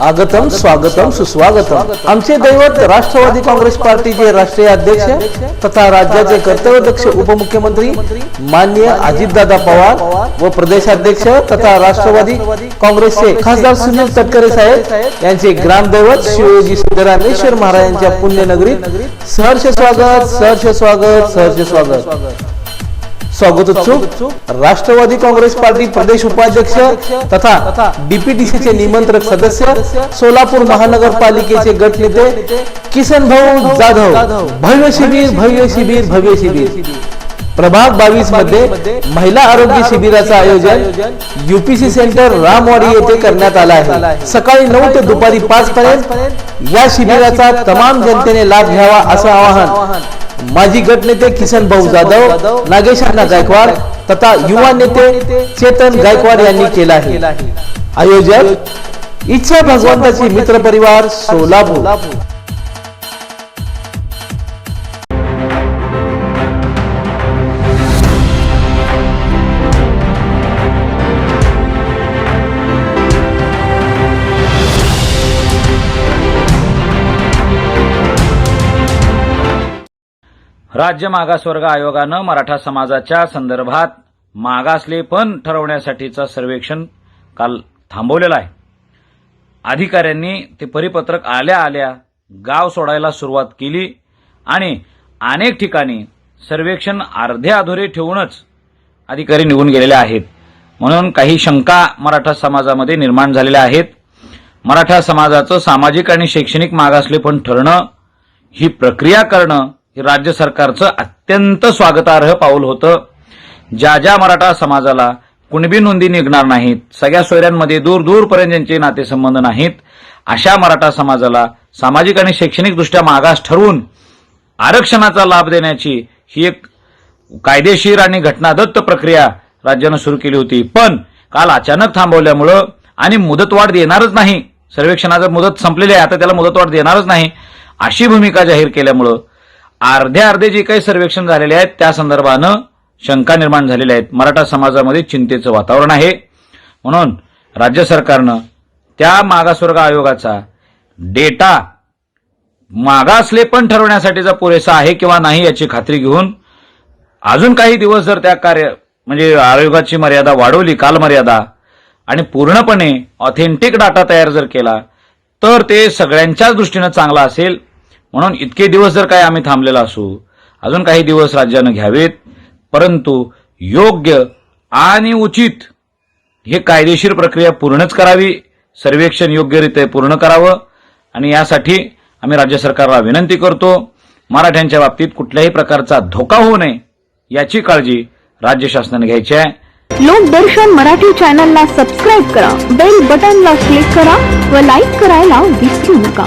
आगतम स्वागतम सुस्वागतम. आमचे दैवत राष्ट्रवादी काँग्रेस पार्टीचे राष्ट्रीय अध्यक्ष तथा राज्याचे कर्तव्यदक्ष उपमुख्यमंत्री माननीय अजितदादा पवार व प्रदेशाध्यक्ष तथा राष्ट्रवादी काँग्रेसचे खासदार सुनील तटकरे साहेब यांचे ग्रामदैवत शिवयोगी सिद्धरामेश्वर महाराजांच्या पुण्यनगरीत सहर्ष स्वागत सहर्ष स्वागत सहर्ष स्वागत. स्वागतोत्सुक राष्ट्रवादी काँग्रेस पार्टी प्रदेश उपाध्यक्ष तथा डीपीटीसी चे निमंत्रक सदस्य सोलापूर महानगरपालिकेचे गटनेते किसन भाऊ जाधव. भव्य शिबिर भव्य शिबिर भव्य शिबिर. प्रभाग बावीसमध्ये महिला आरोग्य शिबिराचं आयोजन युपीसी सेंटर रामवाडी येथे करण्यात आलं आहे. सकाळी नऊ ते दुपारी पाच पर्यंत या शिबिराचा तमाम जनतेने लाभ घ्यावा असं आवाहन माजी गटनेते किसन भाऊ जाधव नागेश अण्णा गायकवाड तथा युवा नेते चेतन गायकवाड यांनी केलं आहे. आयोजक इच्छा भगवंताची मित्र परिवार सोलापूर. राज्य मागासवर्ग आयोगानं मराठा समाजाच्या संदर्भात मागासलेपण ठरवण्यासाठीचं सर्वेक्षण काल थांबवलेलं आहे. अधिकाऱ्यांनी ते परिपत्रक आल्या आल्या गाव सोडायला सुरुवात केली आणि अनेक ठिकाणी सर्वेक्षण अर्धे अधुरे ठेवूनच अधिकारी निघून गेलेले आहेत. म्हणून काही शंका मराठा समाजामध्ये निर्माण झालेल्या आहेत. मराठा समाजाचं सामाजिक आणि शैक्षणिक मागासलेपण ठरणं ही प्रक्रिया करणं हे राज्य सरकारचं अत्यंत स्वागतार्ह पाऊल होतं. ज्या ज्या मराठा समाजाला कुणबी नोंदी निघणार नाहीत सगळ्या सोयऱ्यांमध्ये दूर दूरपर्यंत ज्यांचे नातेसंबंध नाहीत अशा मराठा समाजाला सामाजिक आणि शैक्षणिकदृष्ट्या मागास ठरवून आरक्षणाचा लाभ देण्याची ही एक कायदेशीर आणि घटनादत्त प्रक्रिया राज्यानं सुरू केली होती. पण काल अचानक थांबवल्यामुळं आणि मुदतवाढ देणारच नाही. सर्वेक्षणाचं मुदत संपलेली आहे आता त्याला मुदतवाढ देणारच नाही अशी भूमिका जाहीर केल्यामुळं अर्धे अर्धे जे काही सर्वेक्षण झालेले आहेत त्या संदर्भानं शंका निर्माण झालेल्या आहेत. मराठा समाजामध्ये चिंतेचं वातावरण आहे. म्हणून राज्य सरकारनं त्या मागासवर्ग आयोगाचा डेटा मागासले पण ठरवण्यासाठीचा पुरेसा आहे किंवा नाही याची खात्री घेऊन अजून काही दिवस जर त्या कार्य म्हणजे आयोगाची मर्यादा वाढवली कालमर्यादा आणि पूर्णपणे ऑथेंटिक डाटा तयार जर केला तर ते सगळ्यांच्याच दृष्टीनं चांगला असेल. म्हणून इतके दिवस जर काय आम्ही थांबलेला असू अजून काही दिवस राज्यानं घ्यावेत परंतु योग्य आणि उचित हे कायदेशीर प्रक्रिया पूर्णच करावी सर्वेक्षण योग्यरित्या पूर्ण करावं आणि यासाठी आम्ही राज्य सरकारला विनंती करतो मराठ्यांच्या बाबतीत कुठल्याही प्रकारचा धोका होऊ नये याची काळजी राज्य शासनाने घ्यायची आहे. लोकदर्शन मराठी चॅनलला सबस्क्राईब करा बेल बटनला क्लिक करा व लाईक करायला विसरू नका.